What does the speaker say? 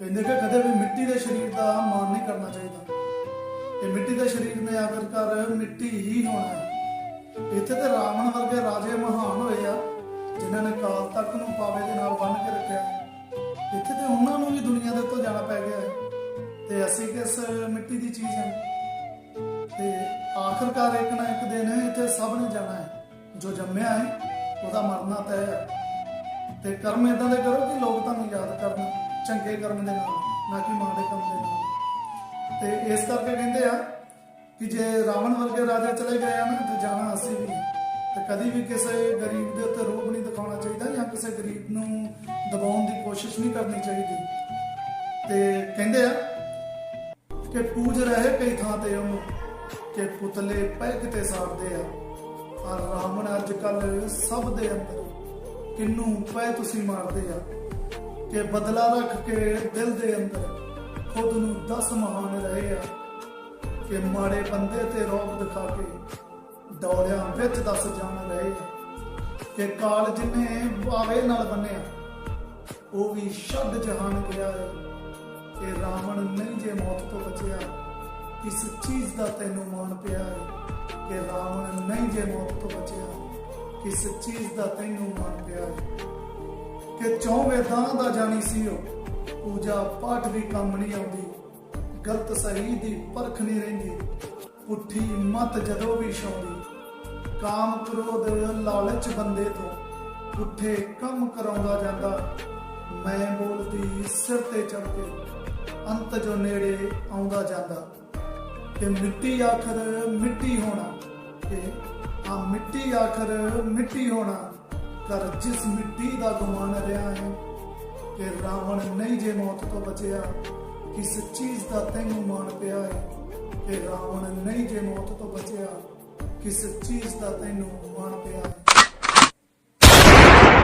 ਕਹਿੰਦੇ ਕਿ ਕਦੇ ਵੀ ਮਿੱਟੀ ਦੇ ਸਰੀਰ ਦਾ ਮਾਣ ਨਹੀਂ ਕਰਨਾ ਚਾਹੀਦਾ। ਇਹ ਮਿੱਟੀ ਦੇ ਸਰੀਰ ਨੇ ਆਖਰਕਾਰ ਮਿੱਟੀ ਹੀ ਹੋਣਾ ਹੈ। ਇੱਥੇ ਤੇ ਰਾਵਣ ਵਰਗੇ ਰਾਜੇ ਮਹਾਨ ਹੋਏ ਆ, ਜਿਨ੍ਹਾਂ ਨੇ ਕਾਲ ਤੱਕ ਨੂੰ ਪਾਵੇ ਦੇ ਨਾਲ ਬੰਨ੍ਹ ਕੇ ਰੱਖਿਆ ਇੱਥੇ ਤੇ ਉਹਨਾਂ ਨੂੰ ਵੀ ਦੁਨੀਆ ਦੇ ਤੋਂ ਜਾਣਾ ਪੈ ਗਿਆ ਹੈ। ਤੇ ਅਸੀਂ ਕਿਸ ਮਿੱਟੀ ਦੀ ਚੀਜ਼ ਹਾਂ? ਤੇ ਆਖਰਕਾਰ ਇੱਕ ਨਾ ਇੱਕ ਦਿਨ ਇੱਥੇ ਸਭ ਨੇ ਜਾਣਾ ਹੈ। ਜੋ ਜੰਮਿਆ ਹੈ, ਉਹਦਾ ਮਰਨਾ ਤੈਅ ਹੈ। ਤੇ ਕਰਮ ਇਦਾਂ ਦੇ ਕਰੋ ਕਿ ਲੋਕ ਚੰਗੇ ਕਰਮ ਦੇ ਨਾਲ, ਨਾ ਕਿ ਮਾੜੇ ਕੰਮ ਦੇ ਨਾਲ। ਤੇ ਇਸ ਕਰਕੇ ਕਹਿੰਦੇ ਆ ਕਿ ਜੇ ਰਾਵਣ ਵਰਗੇ ਰਾਜੇ ਚਲੇ ਗਏ ਆ ਨਾ, ਤੇ ਜਾਣਾ ਅਸੀਂ ਵੀ। ਤੇ ਕਦੀ ਵੀ ਕਿਸੇ ਗਰੀਬ ਦੇ ਉੱਤੇ ਰੋਬ ਨਹੀਂ ਦਿਖਾਉਣਾ ਚਾਹੀਦਾ ਜਾਂ ਕਿਸੇ ਗਰੀਬ ਨੂੰ ਦਬਾਉਣ ਦੀ ਕੋਸ਼ਿਸ਼ ਨਹੀਂ ਕਰਨੀ ਚਾਹੀਦੀ। ਤੇ ਕਹਿੰਦੇ ਆ ਕਿ ਪੂਜ ਰਹੇ ਕਈ ਥਾਂ ਤੇ ਉਹਨੂੰ ਕਿ ਪੁਤਲੇ ਪੈ ਕਿਤੇ ਸਾੜਦੇ ਆ। ਆ ਰਾਵਣ ਅੱਜ ਕੱਲ ਸਭ ਦੇ ਅੰਦਰ, ਕਿੰਨੂੰ ਪੈ ਤੁਸੀਂ ਮਾਰਦੇ ਆ। ਕਿ ਬਦਲਾ ਰੱਖ ਕੇ ਦਿਲ ਦੇ ਅੰਦਰ ਖੁਦ ਨੂੰ ਦਸ ਮਹਾਨ ਰਹੇ ਆ ਕਿ ਮਾੜੇ ਬੰਦੇ ਤੇ ਰੋਬ ਦਿਖਾ ਕੇ ਦੌੜਿਆਂ ਵਿੱਚ ਦਸ ਜਾਣ ਰਹੇ ਆ। ਕਿ ਕਾਲ ਜਿਨੇ ਬਾਵੇ ਨਾਲ ਬੰਨਿਆ, ਉਹ ਵੀ ਛੱਡ ਜਹਾਨ ਗਿਆ ਹੈ ਕਿ ਰਾਵਣ ਨਹੀਂ ਜੇ ਮੌਤ ਤੋਂ ਬਚਿਆ ਕਿਸ ਚੀਜ਼ ਦਾ ਤੈਨੂੰ ਮਾਣ ਪਿਆ ਹੈ ਕਿ ਰਾਵਣ ਨਹੀਂ ਜੇ ਮੌਤ ਤੋਂ ਬਚਿਆ ਕਿਸ ਚੀਜ਼ ਦਾ ਤੈਨੂੰ ਮਾਣ ਪਿਆ ਹੈ ਕਿ ਚੌਂ ਵੇਦਾਂ ਦਾ ਜਾਣੀ ਸੀ ਉਹ। ਪੂਜਾ ਪਾਠ ਵੀ ਕੰਮ ਨਹੀਂ ਆਉਂਦੀ। ਗਲਤ ਸਹੀ ਦੀ ਪਰਖ ਨਹੀਂ ਰਹਿੰਦੀ। ਪੁੱਠੀ ਮਤ ਜਦੋਂ ਵੀ ਛਾਉਂਦੀ। ਕਾਮ ਕ੍ਰੋਧ ਲਾਲਚ ਬੰਦੇ ਤੋਂ ਪੁੱਠੇ ਕੰਮ ਕਰਾਉਂਦਾ ਜਾਂਦਾ। ਮੈਂ ਬੋਲਦੀ ਸਿਰ ਤੇ ਚੜ ਕੇ, ਅੰਤ ਜੋ ਨੇੜੇ ਆਉਂਦਾ ਜਾਂਦਾ। ਤੇ ਮਿੱਟੀ ਆਖਰ ਮਿੱਟੀ ਹੋਣਾ। ਕਿ ਆ ਮਿੱਟੀ ਆਖਰ ਮਿੱਟੀ ਹੋਣਾ। ਕਰ ਜਿਸ ਮਿੱਟੀ ਦਾ ਗੁਮਾਨ ਰਿਹਾ ਹੈ ਕਿ ਰਾਵਣ ਨਹੀਂ ਜੇ ਮੌਤ ਤੋਂ ਬਚਿਆ, ਕਿਸ ਚੀਜ਼ ਦਾ ਤੈਨੂੰ ਮਾਣ ਪਿਆ ਹੈ ਕਿ ਰਾਵਣ ਨਹੀਂ ਜੇ ਮੌਤ ਤੋਂ ਬਚਿਆ, ਕਿਸ ਚੀਜ਼ ਦਾ ਤੈਨੂੰ ਮਾਣ ਪਿਆ ਹੈ?